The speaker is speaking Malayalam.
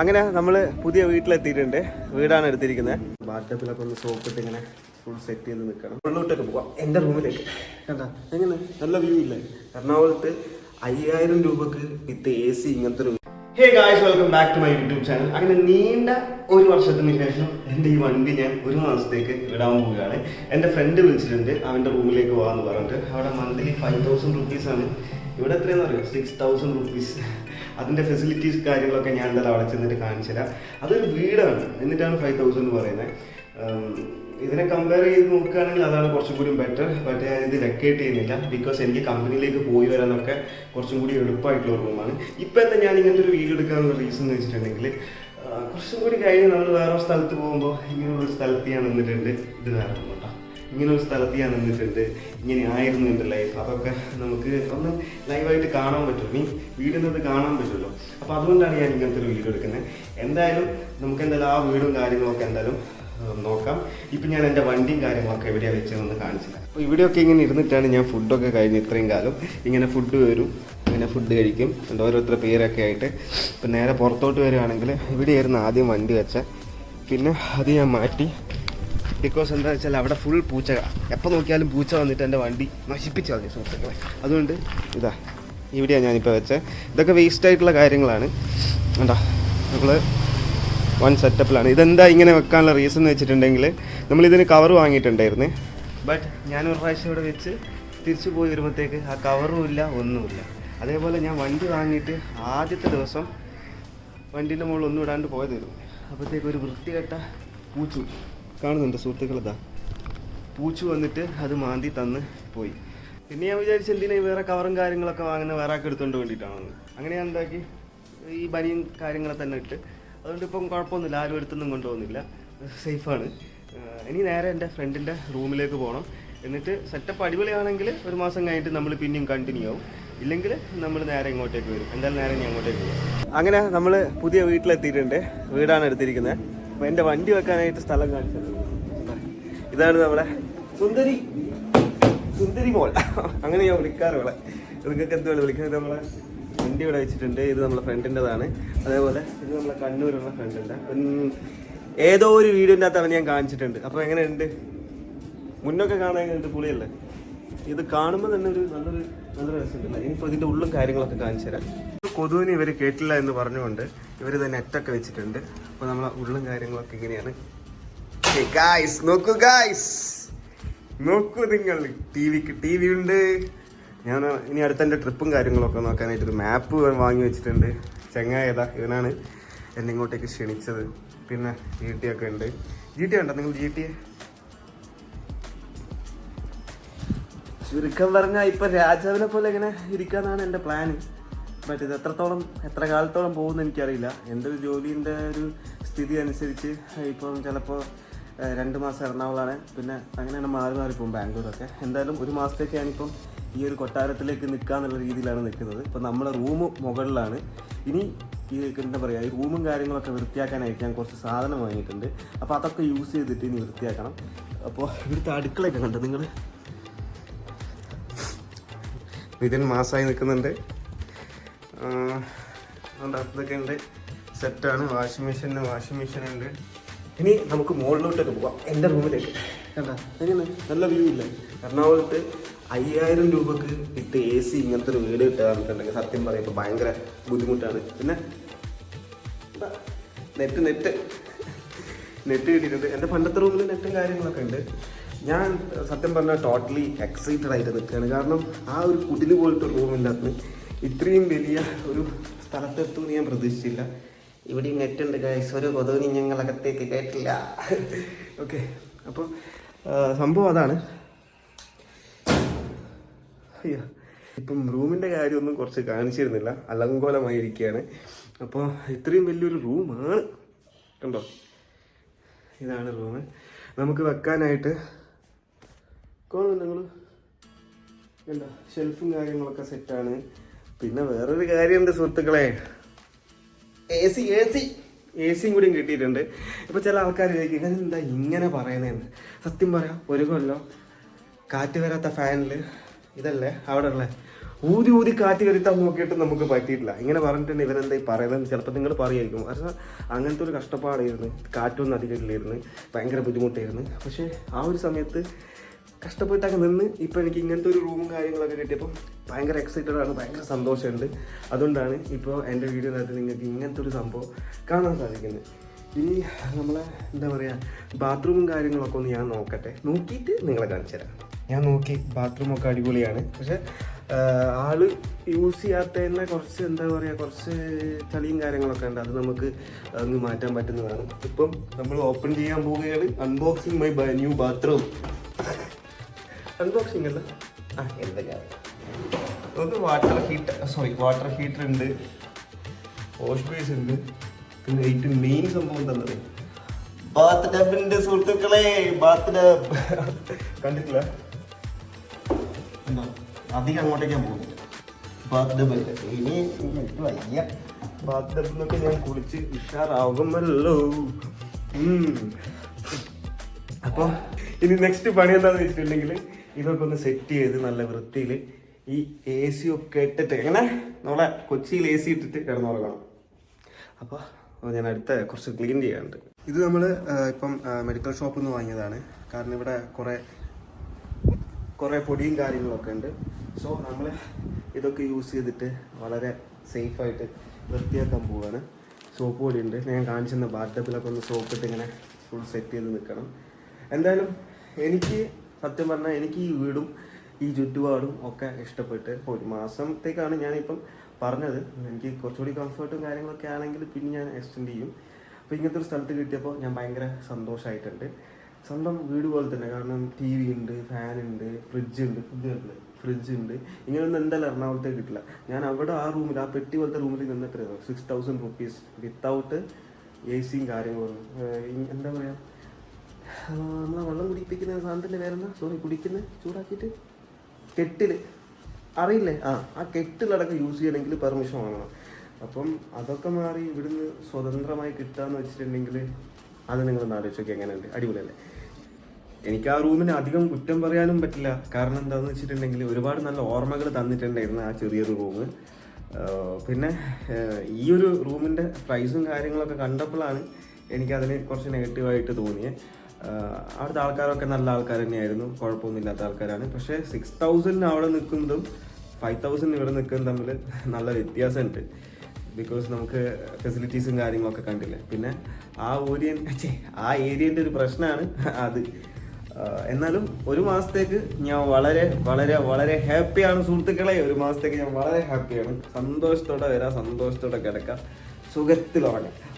അങ്ങനെ നമ്മൾ പുതിയ വീട്ടിലെത്തിയിട്ടുണ്ട്. വീടാണ് എടുത്തിരിക്കുന്നത്. ബാത്ടപ്പിലൊക്കെ ഒന്ന് സോപ്പിട്ട് ഇങ്ങനെ ഫുൾ സെറ്റ് ചെയ്ത് നിൽക്കണം ഉള്ളോട്ടൊക്കെ പോവാം. എന്റെ റൂമിലേക്ക്. കണ്ട? എങ്ങനെ? നല്ല വ്യൂ ഇല്ലേ? എറണാകുളത്ത് അയ്യായിരം രൂപക്ക് വിത്ത് എ സി ഇങ്ങനത്തെ ഒരു hey guys welcome back to my YouTube channel അങ്ങനെ നീണ്ട ഒരു വർഷത്തിന് ശേഷം എന്റെ ഈ വണ്ടി ഞാൻ ഒരു മാസത്തേക്ക് ഇടാൻ പോവുകയാണ്. എന്റെ ഫ്രണ്ട് വിളിച്ചിട്ടുണ്ട്. അവന്റെ റൂമിലേക്ക് പോകാമെന്ന് പറഞ്ഞിട്ട്. അവിടെ മന്ത്ലി ഫൈവ് തൗസൻഡ് റുപ്പീസാണ് ഇവിടെ എത്രയാണെന്ന് അറിയോ സിക്സ് തൗസൻഡ് റുപ്പീസ് അതിന്റെ ഫെസിലിറ്റീസ് കാര്യങ്ങളൊക്കെ ഞാൻ എന്തായാലും അവിടെ ചെന്നിട്ട് കാണിച്ചു തരാം. അതൊരു വീടാണ്. എന്നിട്ടാണ് ഫൈവ് തൗസൻഡ് പറയുന്നത്. ഇതിനെ കമ്പയർ ചെയ്ത് നോക്കുകയാണെങ്കിൽ അതാണ് കുറച്ചും കൂടി ബെറ്റർ ബട്ട് ഞാൻ ഇത് വെക്കേറ്റ് ചെയ്യുന്നില്ല. ബിക്കോസ് എനിക്ക് കമ്പനിയിലേക്ക് പോയി വരാനൊക്കെ കുറച്ചും കൂടി എളുപ്പമായിട്ടുള്ള റൂമാണ് ഇപ്പം എന്താ ഞാൻ ഇങ്ങനത്തെ ഒരു വീട് എടുക്കാനുള്ള റീസൺ എന്ന് വെച്ചിട്ടുണ്ടെങ്കിൽ കുറച്ചും കൂടി കഴിഞ്ഞ് നമ്മൾ വേറെ സ്ഥലത്ത് പോകുമ്പോൾ ഇങ്ങനെ ഒരു സ്ഥലത്ത് ഞാൻ നിന്നിട്ടുണ്ട്. ഇത് വേറെ ഇങ്ങനെ ഒരു സ്ഥലത്ത് ഞാൻ നിന്നിട്ടുണ്ട്. ഇങ്ങനെ ആയിരുന്നു എന്റെ ലൈഫ് അതൊക്കെ നമുക്ക് ഒന്ന് ലൈവായിട്ട് കാണാൻ പറ്റും. മീൻ വീടിനത് കാണാൻ പറ്റുമല്ലോ. അപ്പോൾ അതുകൊണ്ടാണ് ഞാൻ ഇങ്ങനത്തെ ഒരു വീഡിയോ എടുക്കുന്നത്. എന്തായാലും നമുക്ക് എന്തായാലും ആ വീടും കാര്യങ്ങളൊക്കെ എന്തായാലും നോക്കാം. ഇപ്പം ഞാൻ എന്റെ വണ്ടിയും കാര്യങ്ങളൊക്കെ എവിടെയാണ് വെച്ചതെന്ന് കാണിച്ചില്ല അപ്പോൾ ഇവിടെയൊക്കെ ഇങ്ങനെ ഇരുന്നിട്ടാണ് ഞാൻ ഫുഡൊക്കെ കഴിഞ്ഞ് ഇത്രയും കാലം. ഇങ്ങനെ ഫുഡ് വരും. ഇങ്ങനെ ഫുഡ് കഴിക്കും. എന്റെ ഓരോരുത്തരുടെ പേരൊക്കെ ആയിട്ട്. ഇപ്പം നേരെ പുറത്തോട്ട് വരികയാണെങ്കിൽ ഇവിടെയായിരുന്നു ആദ്യം വണ്ടി വെച്ച പിന്നെ അത് ഞാൻ മാറ്റി. ബിക്കോസ് എന്താ വെച്ചാൽ അവിടെ ഫുൾ പൂച്ച എപ്പോൾ നോക്കിയാലും പൂച്ച വന്നിട്ട് എന്റെ വണ്ടി നശിപ്പിച്ചു കളഞ്ഞു സുഹൃത്തുക്കളെ. അതുകൊണ്ട് ഇതാ ഇവിടെയാണ് ഞാനിപ്പോൾ വെച്ചത് ഇതൊക്കെ വേസ്റ്റ് ആയിട്ടുള്ള കാര്യങ്ങളാണ്. കണ്ടോ? നമ്മൾ വൺ സെറ്റപ്പിലാണ് ഇതെന്താ ഇങ്ങനെ വെക്കാനുള്ള റീസൺ എന്ന് വെച്ചിട്ടുണ്ടെങ്കിൽ നമ്മളിതിന് കവർ വാങ്ങിയിട്ടുണ്ടായിരുന്നു. ബട്ട് ഞാൻ ഒരു പ്രാവശ്യം ഇവിടെ വെച്ച് തിരിച്ചു പോയി വരുമ്പോഴത്തേക്ക് ആ കവറും ഇല്ല ഒന്നുമില്ല അതേപോലെ ഞാൻ വണ്ടി വാങ്ങിയിട്ട് ആദ്യത്തെ ദിവസം വണ്ടീന്റെ മുകളിൽ ഒന്നും ഇടാണ്ട് പോയതായിരുന്നു അപ്പോഴത്തേക്ക് ഒരു വൃത്തികെട്ട പൂച്ചു. കാണുന്നുണ്ട് സുഹൃത്തുക്കളതാ പൂച്ച വന്നിട്ട് അത് മാന്തി തന്ന് പോയി. പിന്നെ ഞാൻ വിചാരിച്ചു എന്തിനാ വേറെ കവറും കാര്യങ്ങളൊക്കെ വാങ്ങുന്ന വേറെ ആൾക്ക് എടുത്തുകൊണ്ട് വേണ്ടിയിട്ടാണെന്ന്. അങ്ങനെ ഞാൻ എന്താക്കി? ഈ ബനിയും കാര്യങ്ങളെ തന്നെ ഇട്ട്. അതുകൊണ്ട് ഇപ്പം കുഴപ്പമൊന്നുമില്ല. ആരും എടുത്തൊന്നും കൊണ്ടുപോകുന്നില്ല. സേഫാണ്. ഇനി നേരെ എന്റെ ഫ്രണ്ടിന്റെ റൂമിലേക്ക് പോകണം. എന്നിട്ട് സെറ്റപ്പ് അടിപൊളിയാണെങ്കിൽ ഒരു മാസം കഴിഞ്ഞിട്ട് നമ്മൾ പിന്നെയും കണ്ടിന്യൂ ആവും. ഇല്ലെങ്കിൽ നമ്മൾ നേരെ ഇങ്ങോട്ടേക്ക് വരും. എന്തായാലും നേരെ ഇനി അങ്ങോട്ടേക്ക് വരും. അങ്ങനെ നമ്മൾ പുതിയ വീട്ടിലെത്തിയിട്ടുണ്ട്. വീടാണ് എടുത്തിരിക്കുന്നത്. എന്റെ വണ്ടി വെക്കാനായിട്ട് സ്ഥലം കാണിച്ചത്. ഇതാണ് നമ്മുടെ സുന്ദരി. സുന്ദരി മോൾ. അങ്ങനെ ഞാൻ വിളിക്കാറ് ഇവിടെ. നിങ്ങൾക്ക് എന്തുവേണം വിളിക്കുന്നത്? നമ്മളെ വണ്ടി ഇവിടെ വെച്ചിട്ടുണ്ട്. ഇത് നമ്മളെ ഫ്രണ്ടിന്റെതാണ്. അതേപോലെ ഇത് നമ്മളെ കണ്ണൂരുള്ള ഫ്രണ്ടിന്റെ ഏതോ ഒരു വീഡിയോന്റെ അകത്താണ് ഞാൻ കാണിച്ചിട്ടുണ്ട്. അപ്പോൾ എങ്ങനെയുണ്ട്? മുന്നൊക്കെ കാണാൻ പുളിയല്ലേ? ഇത് കാണുമ്പോൾ തന്നെ ഒരു നല്ലൊരു നല്ലൊരു രസമുണ്ടല്ലേ ഇനിയിപ്പോൾ ഇതിന്റെ ഉള്ളും കാര്യങ്ങളൊക്കെ കാണിച്ചു തരാം. കൊതുവിന് ഇവർ കേട്ടില്ല എന്ന് പറഞ്ഞുകൊണ്ട് ഇവർ ഇത് നെറ്റൊക്കെ വെച്ചിട്ടുണ്ട്. അപ്പോൾ നമ്മളെ ഉള്ളും കാര്യങ്ങളൊക്കെ ഇങ്ങനെയാണ്. ഗായ്സ് നോക്കൂ ഗായ്സ് നോക്കൂ നിങ്ങൾ. ടി വിക്ക് ടി വി ഉണ്ട്. ഞാൻ ഇനി അടുത്ത എന്റെ ട്രിപ്പും കാര്യങ്ങളൊക്കെ നോക്കാനായിട്ട് ഒരു മാപ്പ് വാങ്ങി വെച്ചിട്ടുണ്ട്. ചങ്ങായതാ ഇവനാണ് എന്നെ ഇങ്ങോട്ടേക്ക് ക്ഷണിച്ചത്. പിന്നെ ജി ടി ഒക്കെ ഉണ്ട്. ജി ടി ഉണ്ടോ? നിങ്ങൾ ജി ടി ചുരുക്കം പറഞ്ഞാൽ ഇപ്പൊ രാജാവിനെ പോലെ ഇങ്ങനെ ഇരിക്കാന്നാണ് എന്റെ പ്ലാൻ ബട്ട് ഇത് എത്രത്തോളം എത്ര കാലത്തോളം പോകുമെന്ന് എനിക്കറിയില്ല. എന്റെ ഒരു ജോലിന്റെ ഒരു സ്ഥിതി അനുസരിച്ച് ഇപ്പം ചിലപ്പോൾ രണ്ട് മാസം എറണാകുളമാണ് പിന്നെ അങ്ങനെയാണ് മാറി മാറി പോകും ബാംഗ്ലൂരൊക്കെ. എന്തായാലും ഒരു മാസത്തേക്ക് ഞാനിപ്പം ഈ ഒരു കൊട്ടാരത്തിലേക്ക് നിൽക്കാന്നുള്ള രീതിയിലാണ് നിൽക്കുന്നത് ഇപ്പം നമ്മുടെ റൂം മുകളിലാണ്. ഇനി ഈ എന്താ പറയുക ഈ റൂമും കാര്യങ്ങളൊക്കെ വൃത്തിയാക്കാനായിട്ട് ഞാൻ കുറച്ച് സാധനം വാങ്ങിയിട്ടുണ്ട്. അപ്പോൾ അതൊക്കെ യൂസ് ചെയ്തിട്ട് ഇനി വൃത്തിയാക്കണം. അപ്പോൾ ഇവിടുത്തെ അടുക്കളയൊക്കെ കണ്ടോ നിങ്ങൾ ഇതിൽ മാസമായി നിൽക്കുന്നുണ്ട്. അതുകൊണ്ട് അതൊക്കെ ഉണ്ട്. സെറ്റാണ് വാഷിംഗ് മെഷീൻ വാഷിംഗ് മെഷീൻ ഉണ്ട്. ഇനി നമുക്ക് മുകളിലോട്ടൊക്കെ പോവാം. എന്റെ റൂമിലേക്ക്. കണ്ടാ? എങ്ങനെ? നല്ല വ്യൂ ഇല്ല? എറണാകുളത്ത് അയ്യായിരം രൂപക്ക് ഇട്ട് എ സി ഇങ്ങനത്തെ ഒരു വീട് കിട്ടുകയാണെന്നുണ്ടെങ്കിൽ സത്യം പറയുമ്പോൾ ഭയങ്കര ബുദ്ധിമുട്ടാണ്. പിന്നെ നെറ്റ് നെറ്റ് നെറ്റ് കിട്ടിയിട്ടുണ്ട്. എന്റെ പണ്ടത്തെ റൂമിൽ നെറ്റും കാര്യങ്ങളൊക്കെ ഉണ്ട്. ഞാൻ സത്യം പറഞ്ഞാൽ ടോട്ടലി എക്സൈറ്റഡ് ആയിട്ട് നിൽക്കുകയാണ്. കാരണം ആ ഒരു കുടിൽ പോലത്തെ റൂമിന്റെ അകത്ത് ഇത്രയും വലിയ ഒരു സ്ഥലത്തെത്തുമെന്ന് ഞാൻ പ്രതീക്ഷിച്ചില്ല. ഇവിടെയും നെറ്റുണ്ട് ഗൈസ് ഒരു കൊതുകിനി ഞങ്ങൾ അകത്തേക്ക് കേട്ടില്ല. ഓക്കെ അപ്പോൾ സംഭവം അതാണ്. അയ്യോ. ഇപ്പം റൂമിന്റെ കാര്യമൊന്നും കുറച്ച് കാണിച്ചിരുന്നില്ല. അലങ്കോലമായിരിക്കുകയാണ്. അപ്പോൾ ഇത്രയും വലിയൊരു റൂമാണ് കണ്ടോ? ഇതാണ് റൂം നമുക്ക് വെക്കാനായിട്ട് കാണുന്നുണ്ട് നിങ്ങൾ എന്താ ഷെൽഫും കാര്യങ്ങളൊക്കെ സെറ്റാണ് പിന്നെ വേറൊരു കാര്യമുണ്ട് സുഹൃത്തുക്കളെ. A C A C A സിയും കൂടിയും കിട്ടിയിട്ടുണ്ട്. ഇപ്പൊ ചില ആൾക്കാർ ചോദിക്കും എന്താ ഇങ്ങനെ പറയുന്നതെന്ന് സത്യം പറയാം ഒരു കൊല്ലം കാറ്റ് വരാത്ത ഫാനിൽ ഇതല്ലേ അവിടെ ഉള്ള? ഊതി ഊതി കാറ്റ് കരുത്താൻ നോക്കിയിട്ട് നമുക്ക് പറ്റിയിട്ടില്ല. ഇങ്ങനെ പറഞ്ഞിട്ടുണ്ട് ഇവരെന്താ ഈ പറയുന്നത് ചിലപ്പോൾ നിങ്ങൾ പറയുമായിരിക്കും കാരണം അങ്ങനത്തെ ഒരു കഷ്ടപ്പാടായിരുന്നു. കാറ്റൊന്നും അധികം ഇല്ലായിരുന്നു. ഭയങ്കര ബുദ്ധിമുട്ടായിരുന്നു. പക്ഷേ ആ ഒരു സമയത്ത് കഷ്ടപ്പെട്ടൊക്കെ നിന്ന് ഇപ്പോൾ എനിക്ക് ഇങ്ങനത്തെ ഒരു റൂമും കാര്യങ്ങളൊക്കെ കിട്ടിയപ്പോൾ ഭയങ്കര എക്സൈറ്റഡ് ആണ് ഭയങ്കര സന്തോഷമുണ്ട്. അതുകൊണ്ടാണ് ഇപ്പോൾ എന്റെ വീഡിയോനകത്ത് നിങ്ങൾക്ക് ഇങ്ങനത്തെ ഒരു സംഭവം കാണാൻ സാധിക്കുന്നത്. ഇനി നമ്മളെ എന്താ പറയുക ബാത്റൂമും കാര്യങ്ങളൊക്കെ ഒന്ന് ഞാൻ നോക്കട്ടെ. നോക്കിയിട്ട് നിങ്ങളെ കാണിച്ചു തരാം. ഞാൻ നോക്കി ബാത്റൂമൊക്കെ അടിപൊളിയാണ്. പക്ഷേ ആൾ യൂസ് ചെയ്യാത്ത തന്നെ കുറച്ച് എന്താ പറയുക കുറച്ച് ചളിയും കാര്യങ്ങളൊക്കെ ഉണ്ട്. അത് നമുക്ക് അങ്ങ് മാറ്റാൻ പറ്റുന്നതാണ്. ഇപ്പം നമ്മൾ ഓപ്പൺ ചെയ്യാൻ പോവുകയാണ്. Unboxing my new bathroom unboxing അല്ല? ആ എന്തൊക്കെയാ നമുക്ക് water heater sorry water heater ഉണ്ട്. വാഷ് ബേസ് ഉണ്ട്. പിന്നെ ഏറ്റവും മെയിൻ സംഭവം തന്നത്. ബാത്ത് ടബിന്റെ സുഹൃത്തുക്കളെ ബാത്ത് ടബ് കണ്ടിട്ടില്ല? അധികം അങ്ങോട്ടേക്ക് ഞാൻ പോകുന്നില്ല ബാത്ത് ടബ് ഇനി വയ്യ. ബാത്ത് ടബിന്നൊക്കെ ഞാൻ കുളിച്ച് ഉഷാറാകുമല്ലോ ഉം. അപ്പോൾ ഇനി നെക്സ്റ്റ് പണി എന്താണെന്ന് വെച്ചിട്ടുണ്ടെങ്കിൽ ഇതൊക്കെ ഒന്ന് സെറ്റ് ചെയ്ത് നല്ല വൃത്തിയിൽ ഈ എ സി ഒക്കെ ഇട്ടിട്ട് എങ്ങനെ? നമ്മളെ കൊച്ചിയിൽ എ സി ഇട്ടിട്ട് കിടന്നുറങ്ങണം അപ്പോൾ ഞാൻ അടുത്ത കുറച്ച് ക്ലീൻ ചെയ്യാനുണ്ട്. ഇത് നമ്മൾ ഇപ്പം മെഡിക്കൽ ഷോപ്പിൽ നിന്ന് വാങ്ങിയതാണ്. കാരണം ഇവിടെ കുറേ കുറേ പൊടിയും കാര്യങ്ങളൊക്കെ ഉണ്ട്. സോ നമ്മൾ ഇതൊക്കെ യൂസ് ചെയ്തിട്ട് വളരെ സേഫായിട്ട് വൃത്തിയാക്കാൻ പോവാണ്. സോപ്പ് പൊടി ഉണ്ട്. ഞാൻ കാണിച്ചിരുന്ന ബാറ്റപ്പിലൊക്കെ ഒന്ന് സോപ്പ് ഇട്ട് ഇങ്ങനെ ഫുൾ സെറ്റ് ചെയ്ത് നിൽക്കണം. എന്തായാലും എനിക്ക് സത്യം പറഞ്ഞാൽ എനിക്ക് ഈ വീടും ഈ ചുറ്റുപാടും ഒക്കെ ഇഷ്ടപ്പെട്ട് ഒരു മാസത്തേക്കാണ് ഞാനിപ്പം പറഞ്ഞത്. എനിക്ക് കുറച്ചുകൂടി കംഫർട്ടും കാര്യങ്ങളൊക്കെ ആണെങ്കിൽ പിന്നെ ഞാൻ എക്സ്റ്റെൻഡ് ചെയ്യും. അപ്പോൾ ഇങ്ങനത്തെ ഒരു സ്ഥലത്ത് കിട്ടിയപ്പോൾ ഞാൻ ഭയങ്കര സന്തോഷമായിട്ടുണ്ട് സ്വന്തം വീട് പോലെ തന്നെ കാരണം ടി വി ഉണ്ട് ഫാൻ ഉണ്ട് ഫ്രിഡ്ജ് ഉണ്ട്. ഫ്രിഡ്ജ് ഉണ്ട് ഫ്രിഡ്ജ് ഉണ്ട്. ഇങ്ങനെയൊന്നും എന്തായാലും എറണാകുളത്തേക്ക് കിട്ടില്ല. ഞാൻ അവിടെ ആ റൂമിൽ ആ പെട്ടി പോലത്തെ റൂമിൽ നിന്ന് six thousand rupees without A സിയും കാര്യങ്ങളും. എന്താ പറയുക നമ്മളെ വെള്ളം കുടിപ്പിക്കുന്ന സാധനത്തിന്റെ പേരെന്താ? സോറി കുടിക്കുന്ന? ചൂടാക്കിയിട്ട്? കെട്ടിൽ അറിയില്ലേ? ആ ആ കെട്ടിലടക്കം യൂസ് ചെയ്യണമെങ്കിൽ പെർമിഷൻ വാങ്ങണം. അപ്പം അതൊക്കെ മാറി ഇവിടുന്ന് സ്വതന്ത്രമായി കിട്ടാന്ന് വെച്ചിട്ടുണ്ടെങ്കിൽ അത് നിങ്ങൾ ആലോചിച്ച് നോക്കി എങ്ങനെയുണ്ട്? അടിപൊളിയല്ലേ? എനിക്ക് ആ റൂമിന് അധികം കുറ്റം പറയാനും പറ്റില്ല. കാരണം എന്താണെന്ന് വെച്ചിട്ടുണ്ടെങ്കിൽ ഒരുപാട് നല്ല ഓർമ്മകൾ തന്നിട്ടുണ്ടായിരുന്നു ആ ചെറിയൊരു റൂം പിന്നെ ഈ ഒരു റൂമിന്റെ പ്രൈസും കാര്യങ്ങളൊക്കെ കണ്ടപ്പോഴാണ് എനിക്കതിന് കുറച്ച് നെഗറ്റീവായിട്ട് തോന്നിയത് അവിടുത്തെ ആൾക്കാരൊക്കെ നല്ല ആൾക്കാർ തന്നെയായിരുന്നു. കുഴപ്പമൊന്നുമില്ലാത്ത ആൾക്കാരാണ്. പക്ഷേ സിക്സ് തൗസൻഡിന് അവിടെ നിൽക്കുന്നതും ഫൈവ് തൗസൻഡ് ഇവിടെ നിൽക്കുന്നതും തമ്മിൽ നല്ല വ്യത്യാസമുണ്ട്. ബിക്കോസ് നമുക്ക് ഫെസിലിറ്റീസും കാര്യങ്ങളൊക്കെ കണ്ടില്ലേ? പിന്നെ ആ ഓരിയൻ ആ ഏരിയന്റെ ഒരു പ്രശ്നമാണ് അത്. എന്നാലും ഒരു മാസത്തേക്ക് ഞാൻ വളരെ വളരെ വളരെ ഹാപ്പിയാണ് സുഹൃത്തുക്കളെ. ഒരു മാസത്തേക്ക് ഞാൻ വളരെ ഹാപ്പിയാണ്. സന്തോഷത്തോടെ വരാം സന്തോഷത്തോടെ കിടക്കാം. സുഖത്തിൽ ഉറങ്ങാം.